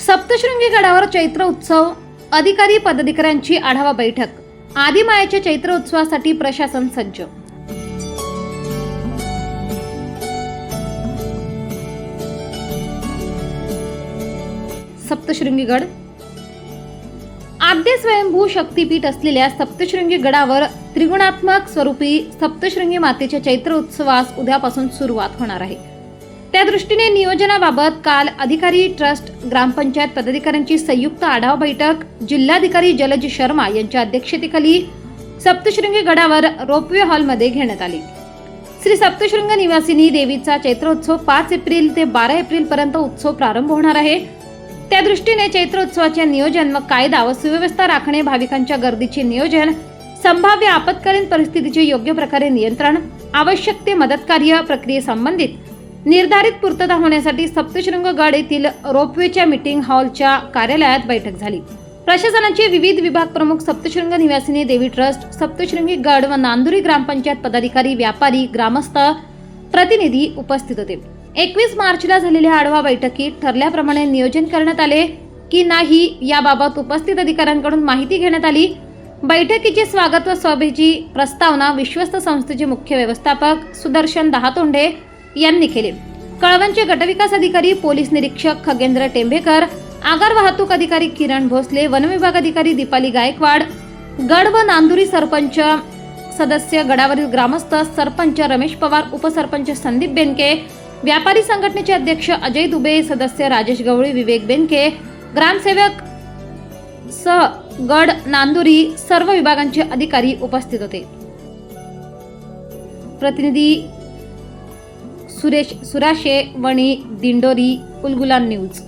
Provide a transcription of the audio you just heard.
सप्तशृंगी गडावर चैत्र उत्सव अधिकारी पदाधिकाऱ्यांची आढावा बैठक आदिमायाच्या चैत्र उत्सवासाठी प्रशासन सज्ज. सप्तशृंगी गड. आद्य स्वयंभू शक्तीपीठ असलेल्या सप्तशृंगी गडावर त्रिगुणात्मक स्वरूपी सप्तशृंगी मातेच्या चैत्र उत्सवास उद्यापासून सुरुवात होणार आहे. त्या दृष्टीने नियोजनाबाबत काल अधिकारी ट्रस्ट ग्रामपंचायत पदाधिकाऱ्यांची संयुक्त आढावा बैठक जिल्हाधिकारी जलज शर्मा यांच्या अध्यक्षतेखाली सप्तशृंगी गडावर रोपवे हॉलमध्ये घेण्यात आली. श्री सप्तशृंग निवासिनी देवीचा चैत्रोत्सव पाच एप्रिल ते बारा एप्रिल पर्यंत उत्सव प्रारंभ होणार आहे. त्या दृष्टीने चैत्रोत्सवाचे नियोजन व कायदा व सुव्यवस्था राखणे भाविकांच्या गर्दीचे नियोजन संभाव्य आपत्कालीन परिस्थितीचे योग्य प्रकारे नियंत्रण आवश्यक ते मदतकार्य प्रक्रियेसंबंधित निर्धारित पूर्तता होण्यासाठी सप्तशृंग गड येथील रोपवेच्या मीटिंग हॉलच्या कार्यालयात बैठक झाली. प्रशासनाचे विविध विभाग प्रमुख सप्तशृंग निवासिनी देवी ट्रस्ट सप्तशृंगी गड व नांदुरी ग्रामपंचायत पदाधिकारी व्यापारी ग्रामस्थ प्रतिनिधी उपस्थित होते. एकवीस मार्चला झालेल्या आढावा बैठकीत ठरल्याप्रमाणे नियोजन करण्यात आले की नाही याबाबत उपस्थित अधिकाऱ्यांकडून माहिती घेण्यात आली. बैठकीचे स्वागत व सभेची प्रस्तावना विश्वस्त संस्थेचे मुख्य व्यवस्थापक सुदर्शन दहातोंडे यांनी केले. कळवणचे गटविकास अधिकारी पोलीस निरीक्षक खगेंद्र टेंभेकर आगार वाहतूक अधिकारी किरण भोसले वनविभाग अधिकारी दीपाली गायकवाड गड व नांदुरी सरपंच सदस्य गडावरील ग्रामस्थ सरपंच रमेश पवार उपसरपंच संदीप बेनके व्यापारी संघटनेचे अध्यक्ष अजय दुबे सदस्य राजेश गवळी विवेक बेनके ग्रामसेवक सह गड नांदुरी सर्व विभागांचे अधिकारी उपस्थित होते. प्रतिनिधी सुरेश सुराशे वणी दिंडोरी कुलगुला न्यूज.